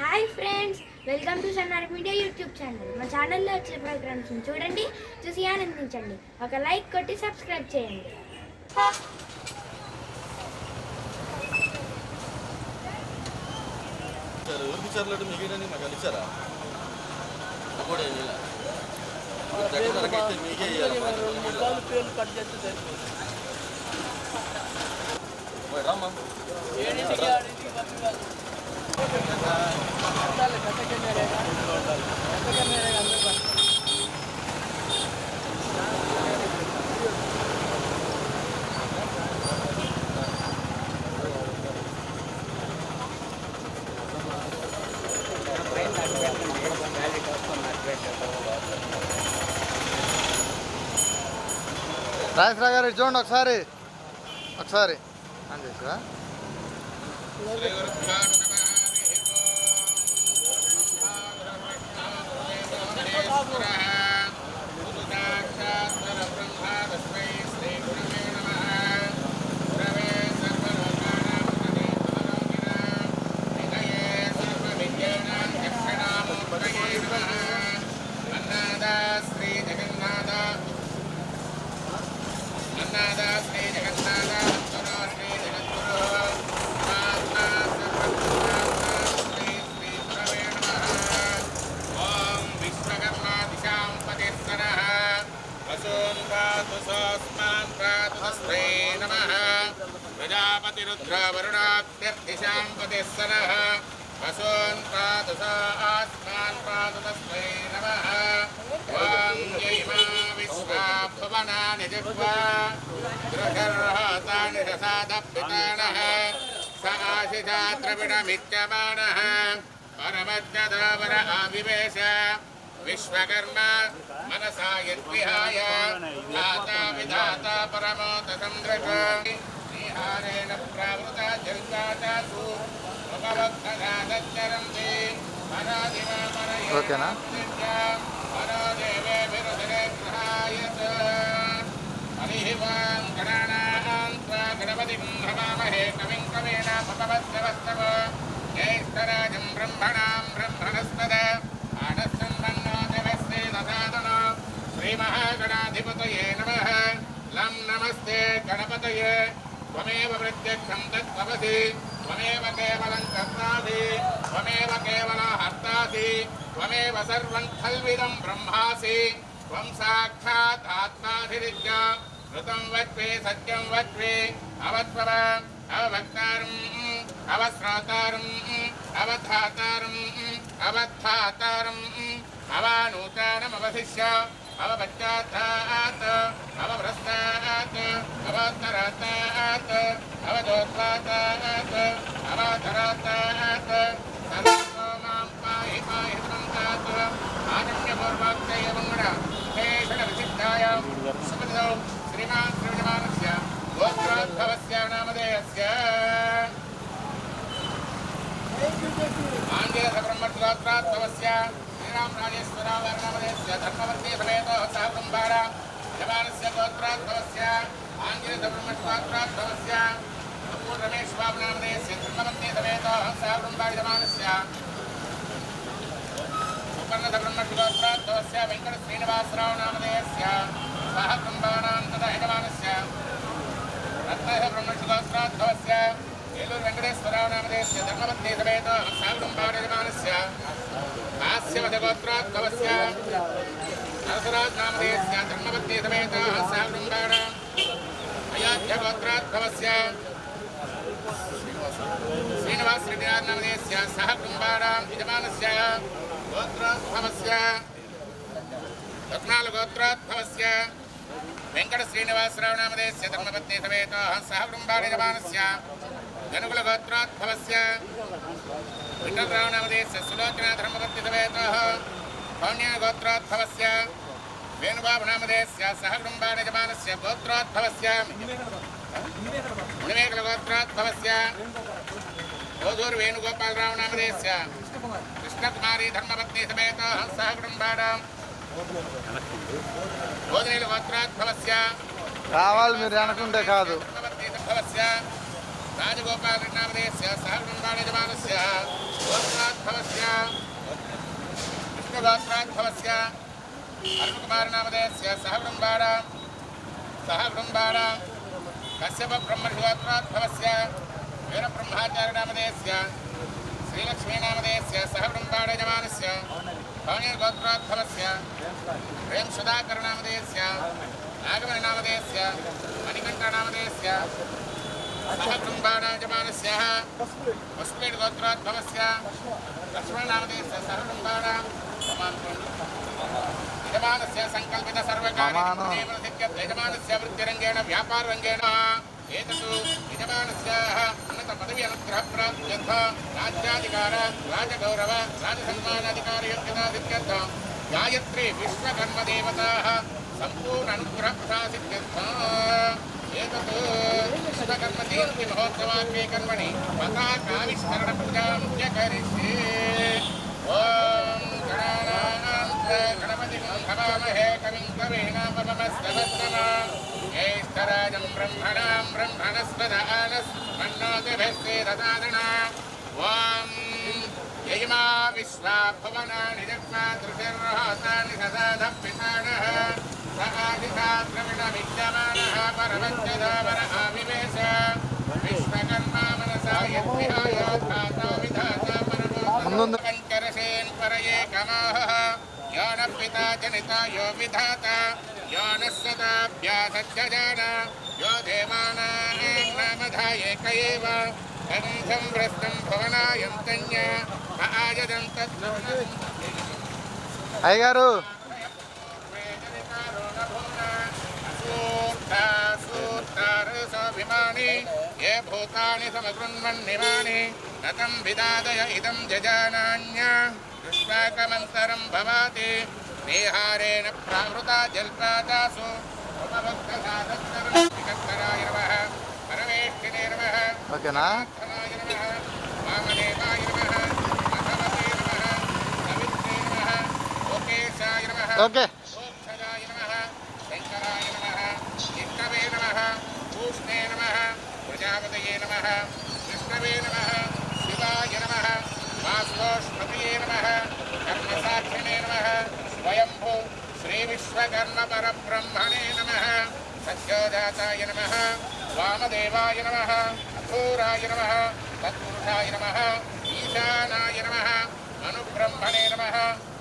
Hi friends welcome to Sannar media YouTube channel మా ఛానల్లో వచ్చే ప్రోగ్రామ్స్ చూడండి చూసి ఆనందించండి. ఒక లైక్ కొట్టి సబ్స్క్రైబ్ చేయండి. ఊరికి చర్లడు మిగిలిన మాకు అని ఇచ్చారా కూడా ఏం చేయలే. దగ్గరకు అయితే రాజేశ్వర గారు చూడండి ఒకసారి. ఒకసారి. అని చేసా పాతు తస్మై నమః ఓం జైమా విశ్వా భువనాని జిహ్వా గృహర్హతాని రసాదపితానః స ఆశిషా ద్రవిణమిత్యమానः పరమజ్ఞదావర ఆవివేశ విశ్వకర్మ మనసా యద్విహాయ ధాతా విధాత పరమోత సందృశ నిహారేణ ప్రావృత జల్గాచాసు ఉపవక్తరాదచ్చరంతి పరాదిమ పరయే ఓకేనా? గణపతిం భవామహే కవిం కవేన భగవద్గవస్తవ జ్యేష్ఠరాజం బ్రహ్మణాం బ్రహ్మణస్తద ఆనస్సన్మన్నో దేవశ్రీ దదాదనో శ్రీమహాగణాధిపతయే నమ. లం నమస్తే గణపతయే. త్వమేవ ప్రత్యక్షం తత్వసి త్వమేవ కేవలం కర్ణాది त्वमेव केवलं हर्तासि त्वमेव सर्वं खल्विदं ब्रह्मासि त्वं साक्षात् आत्माधिरिज्य ऋतं वत्वे सत्यं वत्वे अवत्वव अवक्तारम् अवस्रोतारम् अवधातारम् अवधातारम् अवानूतानमवशिष्य अवपश्चात्तात् अवभ्रष्टात् अवोत्तरात्तात् अवदोत्पातात् अवाधरात्तात् ఆంజేయసబ్రహ్మత్వాత్మత్వస్య శ్రీరామ రాజేశ్వరావర్ణమదేస్య ధర్మవర్తి సమేతో సహకుంభార యమానస్య గోత్రాత్మస్య ఆంజేయసబ్రహ్మత్వాత్మత్వస్య श्रीमान् श्रीविजमानस्य गोत्रोद्भवस्य नामधेयस्य आञ्जलसब्रह्मत्वात्रात्मवस्य श्रीरामराजेश्वरावर्णमदेस्य धर्मवर्ते समेतो सह कुम्भार यमानस्य गोत्रात्मवस्य आञ्जलसब्रह्मत्वात्रात्मवस्य रमेश्वाबनामदेस्य धर्मवर्ते समेतो सह कुम्भार यमानस्य सुपर्णसब्रह्मत्वात्रात्मवस्य वेङ्कटश्रीनिवासराव नामधेयस्य सह कुम्भारां तथा यजमानस्य रत्नः ब्रह्मशिखोत्रात्मवस्य ఏలూరు వెంకటేశ్వరరావు నామదేశ్య ధర్మపత్ని సమేత సాగుంబాడయమానస్య హాస్యవదగోత్రోద్భవస్య నరసరాజ్ నామదేశ్య ధర్మపత్ని సమేత సాగుంబాడ అయోధ్యగోత్రోద్భవస్య శ్రీనివాస రెడ్డి నామదేశ్య సహ కుంభాడ యజమానస్య గోత్రోద్భవస్య రత్నాలు గోత్రోద్భవస్య వెంకట శ్రీనివాసరావు నామదేశ్య ధర్మపత్ని సమేత సహ బృంబాడ యజమానస్య గనుగుల గోత్రోద్భవస్య విఠలరావు నామదేశ్య సులోచన ధర్మపత్ని సమేత పౌణ్య గోత్రోద్భవస్య వేణుబాబు నామదేశ్య సహ బృంబాడ యజమానస్య గోత్రోద్భవస్య మునిమేకల గోత్రోద్భవస్య ఓదూరు వేణుగోపాలరావు నామదేశ్య కృష్ణకుమారి ధర్మపత్ని సమేత బృంబాడ భోజనేల గోత్రోద్భవస్య రావాలి మీరు అనుకుంటే కాదు. భవస్య రాజగోపాలనామదేశ్య సహకుటుంబాణయజమానస్య గోత్రాద్భవస్య విష్ణుగోత్రాద్భవస్య అరుణకుమారనామదేశ్య సహకుటుంబాణ సహకుటుంబాణ కశ్యప वीरब्रह्माचार्यनामधेयस्य श्रीलक्ष्मीनामधेयस्य सह ब्रह्माणयमानस्य भवनीर्गोत्रोद्भवस्य प्रेमसुधाकरनामधेयस्य नागमणिनामधेयस्य मणिकण्ठनामधेयस्य सह ब्रह्माणयमानस्य पुष्पीडगोत्रोद्भवस्य लक्ष्मणनामधेयस्य सह ब्रह्माणां यजमानस्य संकल्पित सर्वकार्यक्रमेण सिद्ध्यत् यजमानस्य రాజ్యాధికార రాజగౌరవ రాజసన్మానాధికారయోగ్యతాసిద్ధ్యర్థం గాయత్రి విశ్వకర్మదేవతా సంపూర్ణ అనుగ్రహ ప్రసాసిద్ధ్యర్థం ఏతత్ విశ్వకర్మజయంతి మహోత్సవాన్వే కర్మణి పతాకావిష్కరణ పూజా ముఖ్య కరిష్యే ఓం గణానాం గణపతి భవామహే కవిం కవేనామమస్తవస్తమ జ్యేష్ఠరాజం బ్రహ్మణాం బ్రహ్మణస్పద साधना ॐ ययिमा विश्वा भवनानि जग्मा दृशिर्हसानि सदाधपिताडः सहादिशात्रविणविद्यमानः परवज्जदावर आविवेश विश्वकर्मा मनसा यद्विहाय धाता विधाता परमोकञ्चरसेन् परये कमाहः यो न पिता जनिता यो विधाता यो नः सदाभ्यासज्जजान यो देवानां नामधायेक एव తదంతం అయ్యగారు. ఏ భూతాని సమగృణ్మన్నిమాని నతం విదాదయ ఇదం జజానాన్య దుష్పాకమంతరం భవాతి ప్రామృత జల్పాతాసు ఉపభక్త సాధత్తరం ఓకేనా ఓకే. ప్రజాపతయే నమ విష్ణవే నమ శివాయ నమ వాసుకోష్మతయే నమ కర్మసాక్షిణే నమ స్వయంభూ శ్రీ విశ్వకర్మ పరబ్రహ్మణే నమ సత్యోజాతాయ నమ వామదేవాయ నమ అఘోరాయ నమ తత్పురుషాయ నమ ఈశానాయ నమ అనుబ్రహ్మణే నమ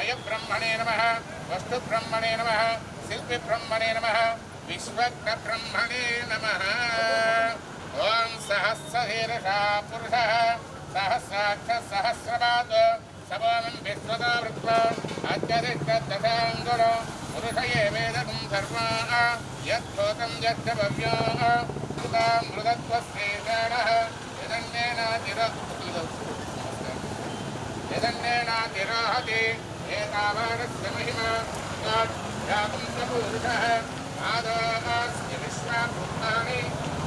అయబ్రహ్మణే నమ వస్తు బ్రహ్మణే నమ శిల్పి బ్రహ్మణే నమ విశ్వజ్ఞ బ్రహ్మణే నమ ఓం సహస్రీరష పురుష సహస్రాక్ష సహస్రపాద సమానం విశ్వదా వృత్వ అత్యధిష్ట దశాంగుణ పురుషయే వేదం ధర్మా యత్ోతం యత్ భవ్యా మృదత్వశ్రీషాణ యదన్నేనాతిర యదన్నేనాతిరోహతి एतावानस्य महिमा यागं स पुरुषः आदोस्य विश्वाभूतानि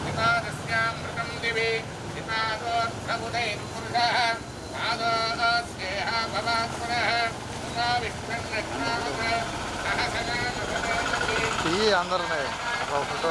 पितादस्यामृतं दिवि पितादोऽर्थबुधैर्पुरुषः आदोस्येह भवात् पुनः पुनः विष्णन्नग्नावत सहसनामभवति ఇవి అందరినీ ఒక ఫోటో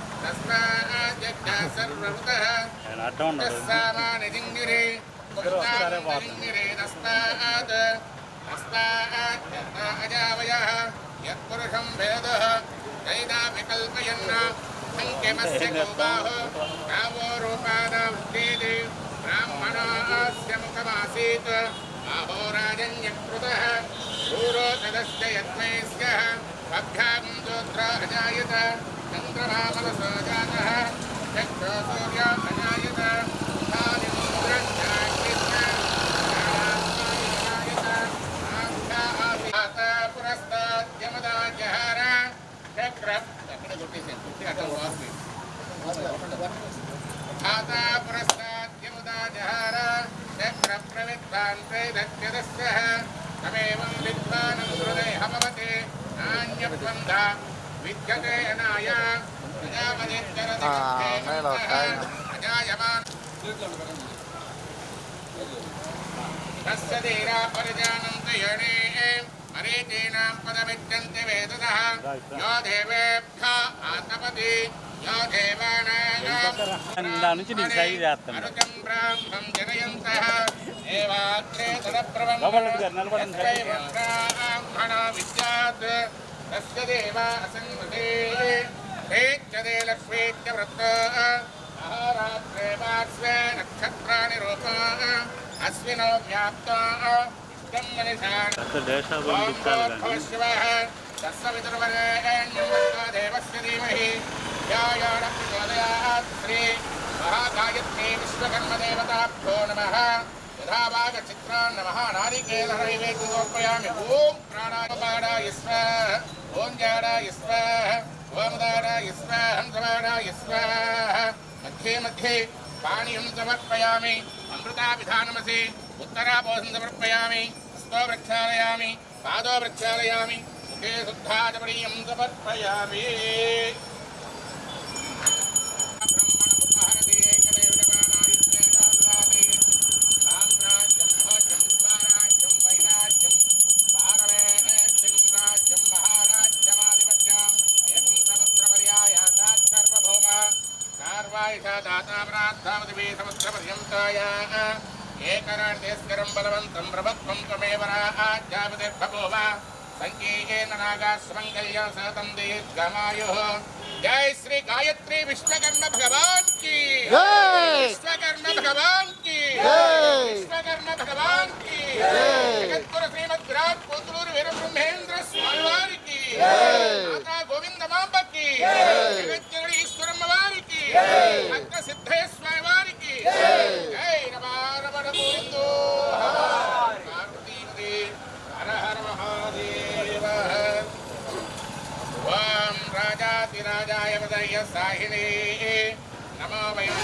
तस्माद्यज्ञा सर्वभूतः ఆయన అడ్డం ఉన్నాడు తస్సామాని దింగిరే దింగిరే తస్మాత్ తస్మాత్ అజావయః యత్పురుషం వేదః నైనాపి కల్పయన్న సంఖ్యమస్య గోబాహో గావో రూపాదావృత్తేతి బ్రాహ్మణాస్య ముఖమాసీత్ అహోరాజన్యకృతः శూరో తదస్య యత్మై స్యः అభ్యాగం దోత్ర तमेवं विद्वानं हृदय हवते नान्यबन्धा ఉన్నాయి లోకాయ తస్సదేరా పరిజానంత యణే మరీచీనాం పదమిచ్చంతి వేదద యో దేవేభ్య ఆత్మపతి యో దేవానాం నుంచి నేను సై చేస్తాను అరుకం నిలబడండి तस्य देवा असङ्गते हेच्यते लक्ष्मीच्य वृत्ताः अहोरात्रे पार्श्वे नक्षत्राणि रूपाः अश्विनो व्याप्ताः इष्टं मनिषाः शिवः तस्य पितुर्वरेण्यदेवस्य धीमहि या या न प्रचोदयात् श्री महागायत्री विश्वकर्मदेवताभ्यो नमः यथा वागचित्रान् नमः नारिकेलरैवेति समर्पयामि ॐ प्राणापाडाय स्व ஓம் ஜாடாய ஸ்வாஹ ஓமதாடாய ஸ்வாஹம் சமாடாய ஸ்வாஹ மத்தியே மத்தியே பாணியம் சமர்ப்பயாமி அமிர்தாபிதானமசி உத்தராபோசம் சமர்ப்பயாமி ஹஸ்தோ பிரக்ஷாலயாமி பாதோ பிரக்ஷாலயாமி முகே சுத்தாதபடியம் சமர்ப்பயாமி नराण्यस्करं बलवन्तं जय श्री गायत्री विश्वकर्म भगवान की। विश्वकर्म भगवान की। विश्वकर्म भगवान की। जगतगुरु श्रीमद विराट कोतलूर वीरब्रह्मेंद्र स्वामी की माता गोविंद मांब की। जगत ईश्वर की। भक्त सिद्धेश्वर భక్త సిద్ధయ్య స్వామి వారికి జై! జై రమారమణ గోవిందో పార్వతీపతి హర హర మహాదేవ ఓం రాజాతిరాజాయ వదయ సాహినే నమో వయం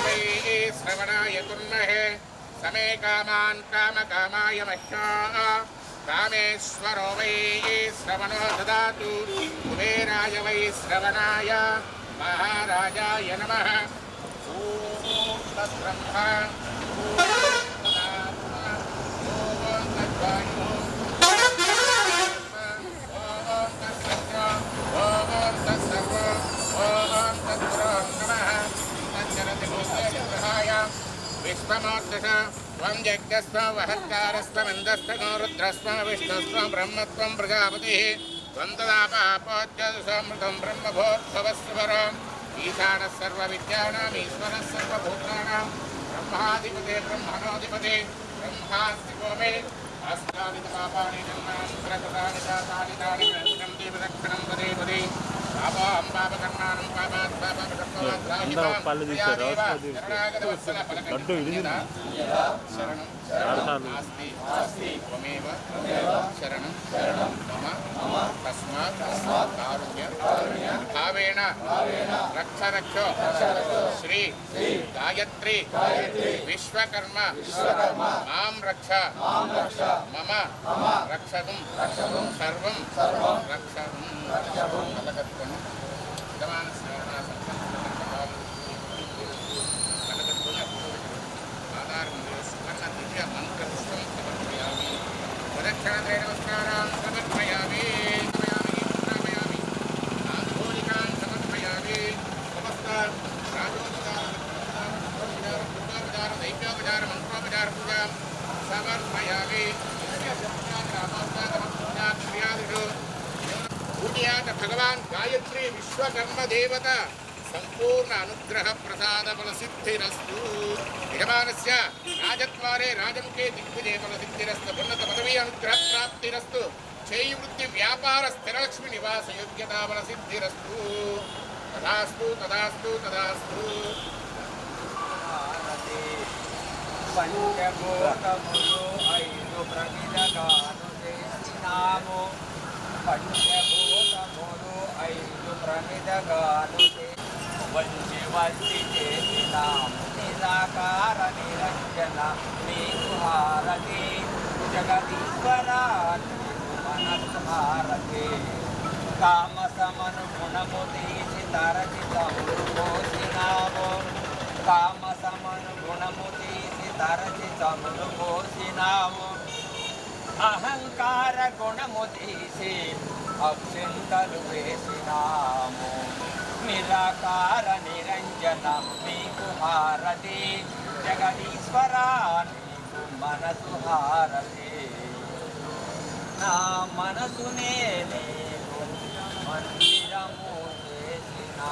विश्वमोक्षः त्वं रुद्रस्व विष्णुस्व ब्रह्मत्वं मृगापतिः त्वं तदापापोद्यसमृतं ఈశానः సర్వవిద్యానాం ఈశ్వరः సర్వభూతానాం బ్రహ్మాధిపతే బ్రహ్మణోధిపతే బ్రహ్మాస్తి మే అస్మాదిత పాపాని జన్మాని ప్రకృతాని జాతాని తాని ప్రకృతం దేవదక్షిణం పదే పదే పాపాం పాపకర్మాణం పాపాత్. శరణం. త్వమేవ శరణం మమ తస్మాత్ కారుణ్య భావేన రక్ష రక్ష శ్రీ గాయత్రి విశ్వకర్మ మాం రక్ష మమ రక్షకం సర్వం రక్షకం కలకత్వం విద్యమాన స్మరణ భగవాన్ గాయత్రి విశ్వకర్మ దేవత. సంపూర్ణ అనుగ్రహ ప్రసాద ఫల సిద్ధిరస్తూ. యమానస్య రాజద్వారే రాజముఖే దిగ్విజయ ఫల సిద్ధిరస్తు ఉన్నత పదవీ అనుగ్రహ ప్రాప్తిరస్తు చేయి వృత్తి వ్యాపార స్థిరలక్ష్మి నివాస యోగ్యతా సిద్ధిరస్తు తదాస్తు తదాస్తు తదాస్తు పంచభూతములు ఐదు ప్రమిదగాను చేసినాము పంచభూతములు ఐదు ప్రమిదగాను చేసి వంచి వంచి చేసిన నిరాకార నిరంజన నీకు హారతి జగదీశ్వర నీకు మనసు హారతి కామసమను గుణము తీసి తరచితములు పోసినావు కామసమను గుణము తీసి తరచి తరచితములు పోసినావు అహంకార గుణము తీసి అక్షింతలు వేసినాము నిరాకార నిరంజన నీకు హారతి జగదీశ్వర నీకు మనసు హారతి నా మనసునే నేను మందిరము చేసినా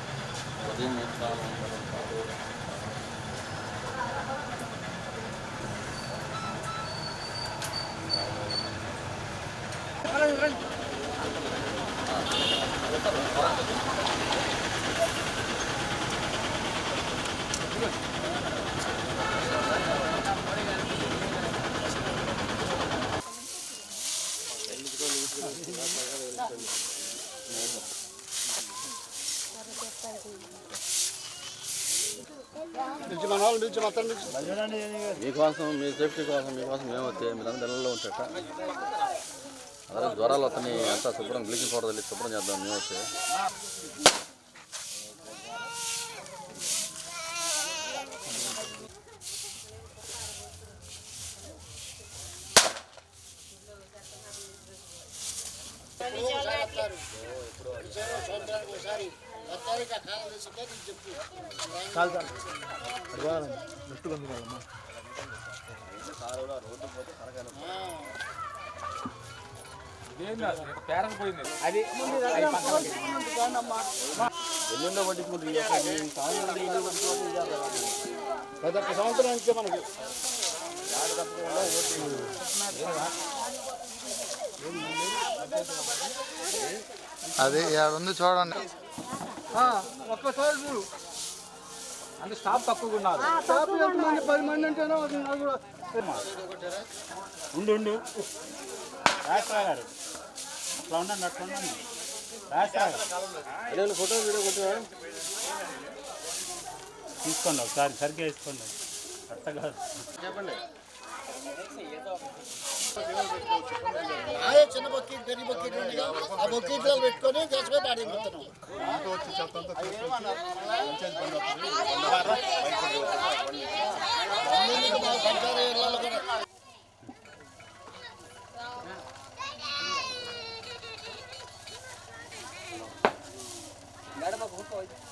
Gracias. మీకోసం మీ సేఫ్టీ కోసం మీకోసం మేము వస్తే మీరందరూ ఇళ్ళలో ఉంటట అలాగే జ్వరాలు వస్తున్నాయి అంతా శుభ్రం బ్లీచింగ్ పౌడర్ వెళ్ళి శుభ్రం చేద్దాం మేమొస్తే ఇప్పుడు ఒకసారి. వస్తే ఎల్లుండో పట్టించుకుంటుంది ప్రతి ఒక్క సంవత్సరానికి మనకి అది ఉంది చూడండి. ఒక్కసారి చూడు. అంటే స్టాప్ తక్కువగా ఉన్నారు. పది మంది అంటేనే? ఉండు ఉండు. రాష్ట్రా గారు. అట్లా ఉండండి అట్లా ఉండండి. గారు. ఫోటో వీడియో కొట్టువా తీసుకోండి ఒకసారి సరిగ్గా వేసుకోండి అట్ట కాదు. చెప్పండి. అదే చిన్న బొక్కీట్ పెరిగి బొక్కీట్ ఉండగా ఆ బొక్కీట్లో పెట్టుకొని గసమే పాడైపోతున్నాం పంచాయతీ ఇళ్ళలో కూడా మేము పోయిందండి.